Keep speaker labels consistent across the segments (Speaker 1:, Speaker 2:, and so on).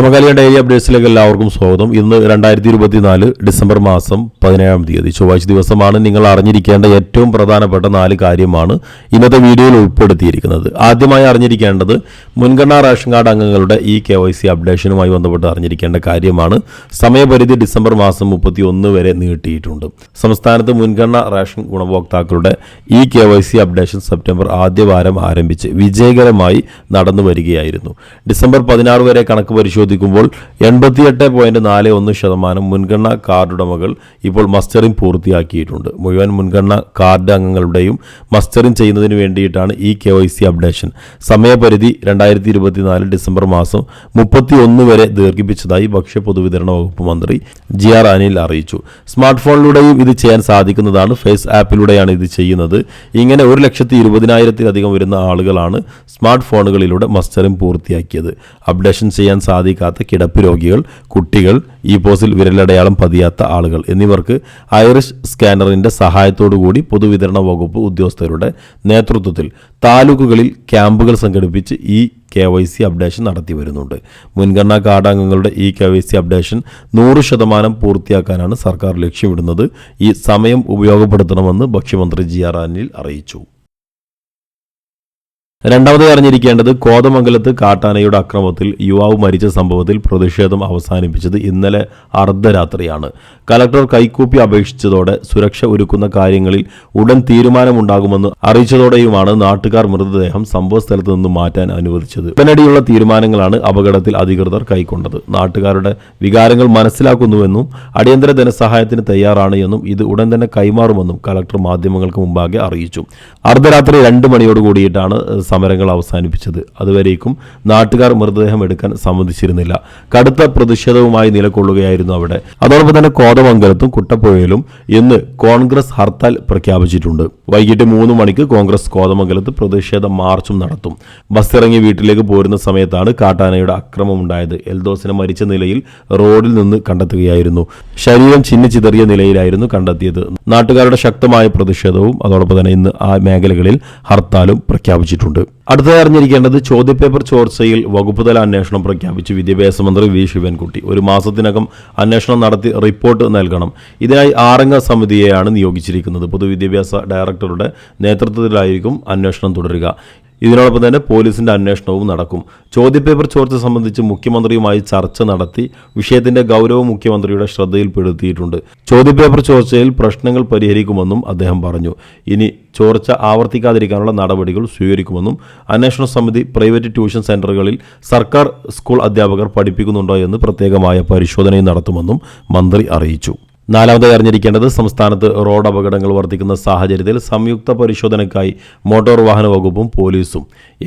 Speaker 1: സമകാലിക ഡെയിലി അപ്ഡേറ്റ്സിലേക്ക് എല്ലാവർക്കും സ്വാഗതം. ഇന്ന് രണ്ടായിരത്തി ഇരുപത്തിനാല് ഡിസംബർ മാസം പതിനേഴാം തീയതി. ചൊവ്വാഴ്ച ദിവസമാണ് നിങ്ങൾ അറിഞ്ഞിരിക്കേണ്ട ഏറ്റവും പ്രധാനപ്പെട്ട നാല് കാര്യമാണ് ഇന്നത്തെ വീഡിയോയിൽ ഉൾപ്പെടുത്തിയിരിക്കുന്നത്. ആദ്യമായി അറിഞ്ഞിരിക്കേണ്ടത് മുൻഗണനാ റേഷൻ കാർഡ് അംഗങ്ങളുടെ ഈ കെ വൈ സി അപ്ഡേഷനുമായി ബന്ധപ്പെട്ട് അറിഞ്ഞിരിക്കേണ്ട കാര്യമാണ്. സമയപരിധി ഡിസംബർ മാസം മുപ്പത്തി ഒന്ന് വരെ നീട്ടിയിട്ടുണ്ട്. സംസ്ഥാനത്ത് മുൻഗണനാ റേഷൻ ഗുണഭോക്താക്കളുടെ ഈ K Y C updation September ആദ്യവാരം ആരംഭിച്ച് വിജയകരമായി നടന്നു വരികയായിരുന്നു ഡിസംബർ പതിനാറ് വരെ കണക്ക് പരിശോധിക്കുമ്പോൾ എൺപത്തിയെട്ട് പോയിന്റ് നാല് ഒന്ന് ശതമാനം മുൻഗണനാ കാർഡ് ഉടമകൾ ഇപ്പോൾ മസ്റ്ററിംഗ് പൂർത്തിയാക്കിയിട്ടുണ്ട്. മുഴുവൻ മുൻഗണനാ കാർഡ് അംഗങ്ങളുടെയും മസ്റ്ററിംഗ് ചെയ്യുന്നതിന് വേണ്ടിയിട്ടാണ് ഈ കെ വൈ സി അപ്ഡേഷൻ. സമയപരിധി രണ്ടായിരത്തി ഇരുപത്തിനാല് ഡിസംബർ മാസം മുപ്പത്തി ഒന്ന് വരെ ദീർഘിപ്പിച്ചതായി ഭക്ഷ്യ പൊതുവിതരണ വകുപ്പ് മന്ത്രി ജി ആർ അനിൽ അറിയിച്ചു. സ്മാർട്ട് ഫോണിലൂടെയും ഇത് ചെയ്യാൻ സാധിക്കുന്നതാണ്. ഫേസ് ആപ്പിലൂടെയാണ് ഇത് ചെയ്യുന്നത്. ഇങ്ങനെ ഒരു ലക്ഷത്തി ഇരുപതിനായിരത്തിലധികം വരുന്ന ആളുകളാണ് സ്മാർട്ട് ഫോണുകളിലൂടെ മസ്റ്ററിംഗ് പൂർത്തിയാക്കിയത്. അപ്ഡേഷൻ ചെയ്യാൻ സാധിക്കാത്ത കിടപ്പ് രോഗികൾ കുട്ടികൾ ഈ പോസിൽ വിരലടയാളം പതിയാത്ത ആളുകൾ എന്നിവർക്ക് ഐറിഷ് സ്കാനറിന്റെ സഹായത്തോടുകൂടി പൊതുവിതരണ വകുപ്പ് ഉദ്യോഗസ്ഥരുടെ നേതൃത്വത്തിൽ താലൂക്കുകളിൽ ക്യാമ്പുകൾ സംഘടിപ്പിച്ച് ഈ കെ വൈ സി അപ്ഡേഷൻ നടത്തി വരുന്നുണ്ട്. മുൻഗണനാ കാർഡ് അംഗങ്ങളുടെ ഈ കെ വൈ സി അപ്ഡേഷൻ നൂറ് ശതമാനം പൂർത്തിയാക്കാനാണ് സർക്കാർ ലക്ഷ്യമിടുന്നത്. ഈ സമയം ഉപയോഗപ്പെടുത്തണമെന്ന് ഭക്ഷ്യമന്ത്രി ജി ആർ അനിൽ അറിയിച്ചു. രണ്ടാമത് അറിഞ്ഞിരിക്കേണ്ടത് കോതമംഗലത്ത് കാട്ടാനയുടെ അക്രമത്തിൽ യുവാവ് മരിച്ച സംഭവത്തിൽ പ്രതിഷേധം അവസാനിപ്പിച്ചത് ഇന്നലെ അർദ്ധരാത്രിയാണ്. കലക്ടർ കൈക്കൂപ്പി അപേക്ഷിച്ചതോടെ സുരക്ഷ ഒരുക്കുന്ന കാര്യങ്ങളിൽ ഉടൻ തീരുമാനമുണ്ടാകുമെന്ന് അറിയിച്ചതോടെയുമാണ് നാട്ടുകാർ മൃതദേഹം സംഭവസ്ഥലത്ത് നിന്ന് മാറ്റാൻ അനുവദിച്ചത്. ഉടനടിയുള്ള തീരുമാനങ്ങളാണ് അപകടത്തിൽ അധികൃതർ കൈക്കൊണ്ടത്. നാട്ടുകാരുടെ വികാരങ്ങൾ മനസ്സിലാക്കുന്നുവെന്നും അടിയന്തര ധനസഹായത്തിന് തയ്യാറാണ് എന്നും ഇത് ഉടൻ തന്നെ കൈമാറുമെന്നും കലക്ടർ മാധ്യമങ്ങൾക്ക് മുമ്പാകെ അറിയിച്ചു. അർദ്ധരാത്രി രണ്ട് മണിയോട് കൂടിയിട്ടാണ് സമരങ്ങൾ അവസാനിപ്പിച്ചത്. അതുവരേക്കും നാട്ടുകാർ മൃതദേഹം എടുക്കാൻ സമ്മതിച്ചിരുന്നില്ല. കടുത്ത പ്രതിഷേധവുമായി നിലകൊള്ളുകയായിരുന്നു അവിടെ. അതോടൊപ്പം തന്നെ കോതമംഗലത്തും കുട്ടപ്പുഴയിലും ഇന്ന് കോൺഗ്രസ് ഹർത്താൽ പ്രഖ്യാപിച്ചിട്ടുണ്ട്. വൈകിട്ട് മൂന്ന് മണിക്ക് കോൺഗ്രസ് കോതമംഗലത്ത് പ്രതിഷേധ മാർച്ചും നടത്തും. ബസ് ഇറങ്ങി വീട്ടിലേക്ക് പോരുന്ന സമയത്താണ് കാട്ടാനയുടെ ആക്രമമുണ്ടായത് എൽദോസിനെ മരിച്ച നിലയിൽ റോഡിൽ നിന്ന് കണ്ടെത്തുകയായിരുന്നു. ശരീരം ചിന്നിച്ചിതറിയ നിലയിലായിരുന്നു കണ്ടെത്തിയത്. നാട്ടുകാരുടെ ശക്തമായ പ്രതിഷേധവും അതോടൊപ്പം തന്നെ ഇന്ന് ആ മേഖലകളിൽ ഹർത്താലും പ്രഖ്യാപിച്ചിട്ടുണ്ട്. അടുത്തതായി അറിഞ്ഞിരിക്കേണ്ടത് ചോദ്യപേപ്പർ ചോർച്ചയിൽ വകുപ്പുതല അന്വേഷണം പ്രഖ്യാപിച്ചു. വിദ്യാഭ്യാസ മന്ത്രി വി. ശിവൻകുട്ടി. ഒരു മാസത്തിനകം അന്വേഷണം നടത്തി റിപ്പോർട്ട് നൽകണം. ഇതിനായി ആറംഗ സമിതിയെയാണ് നിയോഗിച്ചിരിക്കുന്നത്. പൊതുവിദ്യാഭ്യാസ ഡയറക്ടറുടെ നേതൃത്വത്തിലായിരിക്കും അന്വേഷണം തുടരുക. ഇതിനോടൊപ്പം തന്നെ പോലീസിന്റെ അന്വേഷണവും നടക്കും. ചോദ്യപേപ്പർ ചോർച്ച സംബന്ധിച്ച് മുഖ്യമന്ത്രിയുമായി ചർച്ച നടത്തി വിഷയത്തിന്റെ ഗൗരവം മുഖ്യമന്ത്രിയുടെ ശ്രദ്ധയിൽപ്പെടുത്തിയിട്ടുണ്ട്. ചോദ്യപേപ്പർ ചോർച്ചയിൽ പ്രശ്നങ്ങൾ പരിഹരിക്കുമെന്നും അദ്ദേഹം പറഞ്ഞു. ഇനി ചോർച്ച ആവർത്തിക്കാതിരിക്കാനുള്ള നടപടികൾ സ്വീകരിക്കുമെന്നും അന്വേഷണ സമിതി പ്രൈവറ്റ് ട്യൂഷൻ സെന്ററുകളിൽ സർക്കാർ സ്കൂൾ അധ്യാപകർ പഠിപ്പിക്കുന്നുണ്ടോ എന്ന് പ്രത്യേകമായ പരിശോധനയും നടത്തുമെന്നും മന്ത്രി അറിയിച്ചു. നാലാമതായി അറിഞ്ഞിരിക്കേണ്ടത് സംസ്ഥാനത്ത് റോഡ് അപകടങ്ങൾ വർദ്ധിക്കുന്ന സാഹചര്യത്തിൽ സംയുക്ത പരിശോധനയ്ക്കായി മോട്ടോർ വാഹന വകുപ്പും പോലീസും.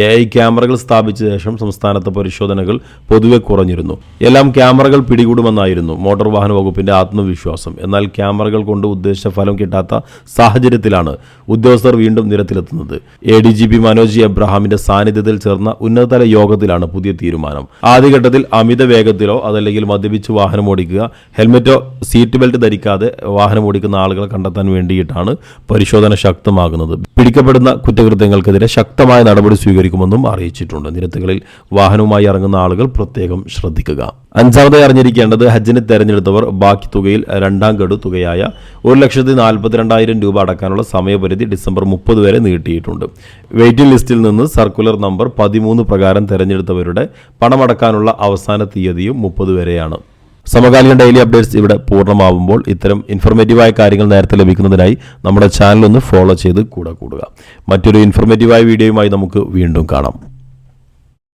Speaker 1: എ ഐ ക്യാമറകൾ സ്ഥാപിച്ച ശേഷം സംസ്ഥാനത്ത് പരിശോധനകൾ പൊതുവെ കുറഞ്ഞിരുന്നു. എല്ലാം ക്യാമറകൾ പിടികൂടുമെന്നായിരുന്നു മോട്ടോർ വാഹന വകുപ്പിന്റെ ആത്മവിശ്വാസം. എന്നാൽ ക്യാമറകൾ കൊണ്ട് ഉദ്ദേശിച്ച ഫലം കിട്ടാത്ത സാഹചര്യത്തിലാണ് ഉദ്യോഗസ്ഥർ വീണ്ടും നിരത്തിലെത്തുന്നത്. A D G P Manoj എബ്രഹാമിന്റെ സാന്നിധ്യത്തിൽ ചേർന്ന ഉന്നതതല യോഗത്തിലാണ് പുതിയ തീരുമാനം. ആദ്യഘട്ടത്തിൽ അമിത വേഗത്തിലോ അതല്ലെങ്കിൽ മദ്യപിച്ച് വാഹനം ഓടിക്കുക ഹെൽമെറ്റോ സീറ്റ് ബെൽറ്റ് ധരിക്കാതെ വാഹനം ഓടിക്കുന്ന ആളുകളെ കണ്ടെത്താൻ വേണ്ടിയിട്ടാണ് പരിശോധന ശക്തമാകുന്നത്. പിടിക്കപ്പെടുന്ന കുറ്റകൃത്യങ്ങൾക്കെതിരെ ശക്തമായ നടപടി സ്വീകരിക്കുമെന്നും അറിയിച്ചിട്ടുണ്ട്. നിരത്തുകളിൽ വാഹനവുമായി ഇറങ്ങുന്ന ആളുകൾ പ്രത്യേകം ശ്രദ്ധിക്കുക. അഞ്ചാമതായി അറിഞ്ഞിരിക്കേണ്ടത് ഹജ്ജിന് തെരഞ്ഞെടുത്തവർ ബാക്കി തുകയിൽ രണ്ടാം ഗഡു തുകയായ ഒരു ലക്ഷത്തി നാൽപ്പത്തിരണ്ടായിരം രൂപ അടക്കാനുള്ള സമയപരിധി ഡിസംബർ മുപ്പത് വരെ നീട്ടിയിട്ടുണ്ട്. വെയിറ്റിംഗ് ലിസ്റ്റിൽ നിന്ന് സർക്കുലർ നമ്പർ പതിമൂന്ന് പ്രകാരം തെരഞ്ഞെടുത്തവരുടെ പണമടക്കാനുള്ള അവസാന തീയതിയും മുപ്പത് വരെയാണ്. സമകാലിക ഡെയിലി അപ്ഡേറ്റ്സ് ഇവിടെ പൂർണമാവുമ്പോൾ ഇത്തരം ഇൻഫർമേറ്റീവായ കാര്യങ്ങൾ നേരത്തെ ലഭിക്കുന്നതിനായി നമ്മുടെ ചാനൽ ഒന്ന് ഫോളോ ചെയ്ത് കൂടെ കൂടുക. മറ്റൊരു ഇൻഫർമേറ്റീവായ വീഡിയോയുമായി നമുക്ക് വീണ്ടും കാണാം.